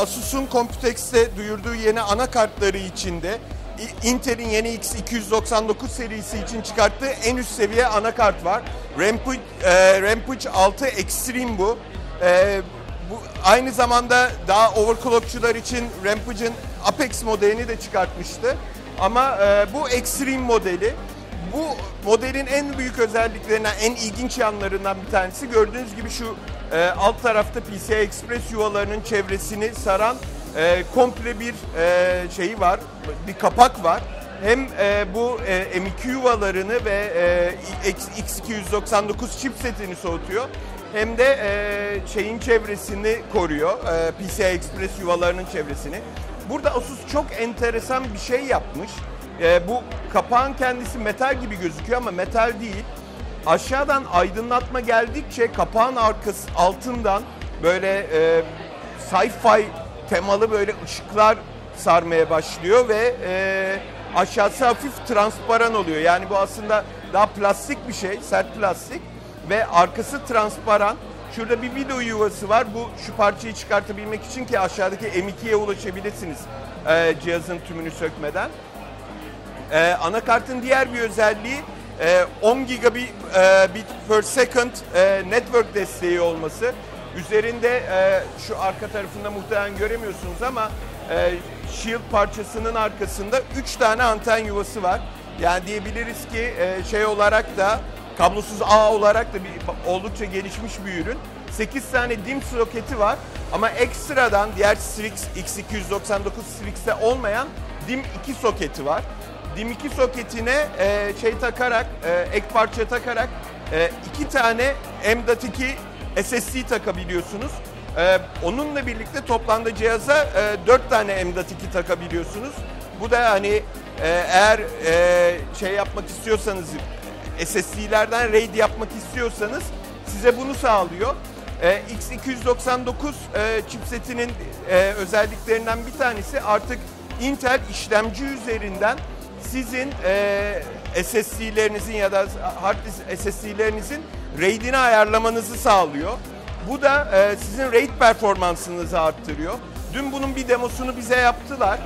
Asus'un Computex'te duyurduğu yeni anakartları içinde Intel'in yeni X299 serisi için çıkarttığı en üst seviye anakart var. Rampage, e, Rampage 6 Extreme bu. E, bu aynı zamanda daha overclockçular için Rampage'in Apex modelini de çıkartmıştı. Ama e, bu Extreme modeli bu modelin en büyük özelliklerinden, en ilginç yanlarından bir tanesi gördüğünüz gibi şu e, alt tarafta PCI Express yuvalarının çevresini saran e, komple bir e, şeyi var, bir kapak var. Hem e, bu e, M2 yuvalarını ve e, X- X299 chipsetini soğutuyor hem de e, şeyin çevresini koruyor, e, PCI Express yuvalarının çevresini. Burada Asus çok enteresan bir şey yapmış. E, bu kapağın kendisi metal gibi gözüküyor ama metal değil. Aşağıdan aydınlatma geldikçe kapağın arkası altından böyle e, sci-fi temalı böyle ışıklar sarmaya başlıyor ve e, aşağısı hafif transparan oluyor. Yani bu aslında daha plastik bir şey, sert plastik ve arkası transparan. Şurada bir video yuvası var. Bu şu parçayı çıkartabilmek için ki aşağıdaki M2'ye ulaşabilirsiniz e, cihazın tümünü sökmeden. Ee, anakartın diğer bir özelliği e, 10 gigabit e, per second e, network desteği olması. Üzerinde e, şu arka tarafında muhtemelen göremiyorsunuz ama Shield parçasının arkasında 3 tane anten yuvası var. Yani diyebiliriz ki şey olarak da kablosuz ağ olarak da bir oldukça gelişmiş bir ürün. 8 tane DIMM soketi var ama ekstradan diğer Strix X299 Strix'te olmayan DIMM 2 soketi var. DIM2 soketine e, şey takarak, e, ek parça takarak e, iki tane M.2 SSD takabiliyorsunuz. E, onunla birlikte toplamda cihaza e, 4 tane M.2 takabiliyorsunuz. Bu da hani e, eğer e, şey yapmak istiyorsanız SSD'lerden RAID yapmak istiyorsanız size bunu sağlıyor. E, X299 e, chipsetinin e, özelliklerinden bir tanesi artık Intel işlemci üzerinden sizin e, SSD'lerinizin ya da hard disk SSD'lerinizin RAID'ini ayarlamanızı sağlıyor. Bu da e, sizin RAID performansınızı arttırıyor. Dün bunun bir demosunu bize yaptılar.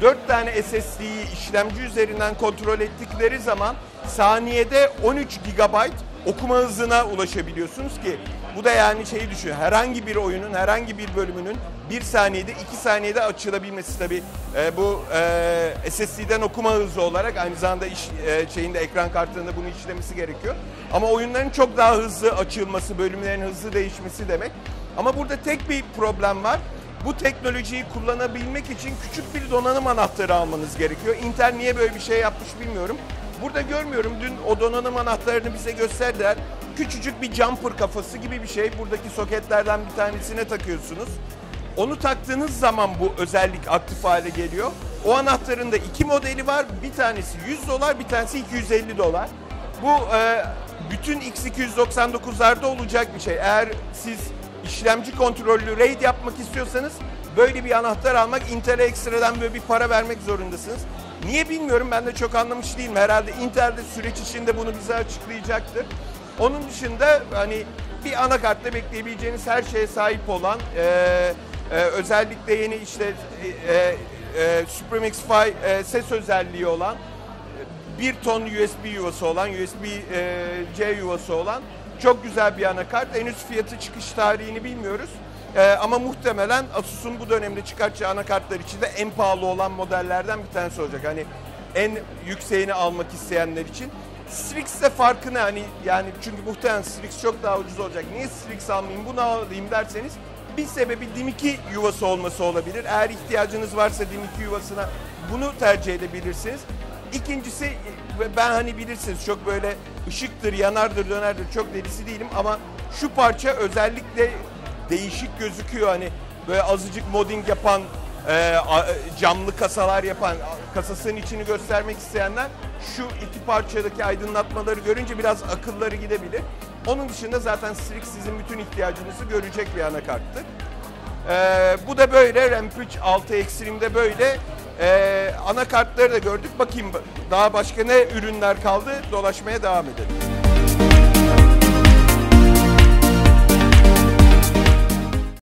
4 tane SSD'yi işlemci üzerinden kontrol ettikleri zaman saniyede 13 GB okuma hızına ulaşabiliyorsunuz ki bu da yani şeyi düşün. Herhangi bir oyunun herhangi bir bölümünün bir saniyede iki saniyede açılabilmesi tabi e, bu e, SSD'den okuma hızı olarak aynı zamanda iş, e, şeyinde ekran kartlarında bunu işlemesi gerekiyor. Ama oyunların çok daha hızlı açılması, bölümlerin hızlı değişmesi demek. Ama burada tek bir problem var. Bu teknolojiyi kullanabilmek için küçük bir donanım anahtarı almanız gerekiyor. Intel niye böyle bir şey yapmış bilmiyorum. Burada görmüyorum. Dün o donanım anahtarını bize gösterdiler. Küçücük bir jumper kafası gibi bir şey. Buradaki soketlerden bir tanesine takıyorsunuz. Onu taktığınız zaman bu özellik aktif hale geliyor. O anahtarın da iki modeli var. Bir tanesi 100 dolar, bir tanesi 250 dolar. Bu e, bütün X299'larda olacak bir şey. Eğer siz işlemci kontrollü RAID yapmak istiyorsanız böyle bir anahtar almak Intel'e ekstradan böyle bir para vermek zorundasınız. Niye bilmiyorum ben de çok anlamış değilim. Herhalde Intel de süreç içinde bunu bize açıklayacaktır. Onun dışında hani bir anakartta bekleyebileceğiniz her şeye sahip olan e, e, özellikle yeni işte e, e, Supreme X5 e, ses özelliği olan bir ton USB yuvası olan, USB-C yuvası olan çok güzel bir anakart. Henüz fiyatı çıkış tarihini bilmiyoruz. Ee, ama muhtemelen Asus'un bu dönemde çıkartacağı anakartlar içinde en pahalı olan modellerden bir tanesi olacak. Hani en yükseğini almak isteyenler için. Strix'te farkı ne? Hani yani çünkü muhtemelen Strix çok daha ucuz olacak. Niye Strix almayayım bunu alayım derseniz bir sebebi DIM2 yuvası olması olabilir. Eğer ihtiyacınız varsa DIM2 yuvasına bunu tercih edebilirsiniz. İkincisi ben hani bilirsiniz çok böyle ışıktır, yanardır, dönerdir çok delisi değilim ama şu parça özellikle değişik gözüküyor hani böyle azıcık modding yapan e, camlı kasalar yapan kasasının içini göstermek isteyenler şu iki parçadaki aydınlatmaları görünce biraz akılları gidebilir. Onun dışında zaten Strix sizin bütün ihtiyacınızı görecek bir anakarttır. Ee, bu da böyle Rampage 6 Extreme'de böyle ee, anakartları da gördük. Bakayım daha başka ne ürünler kaldı dolaşmaya devam edelim.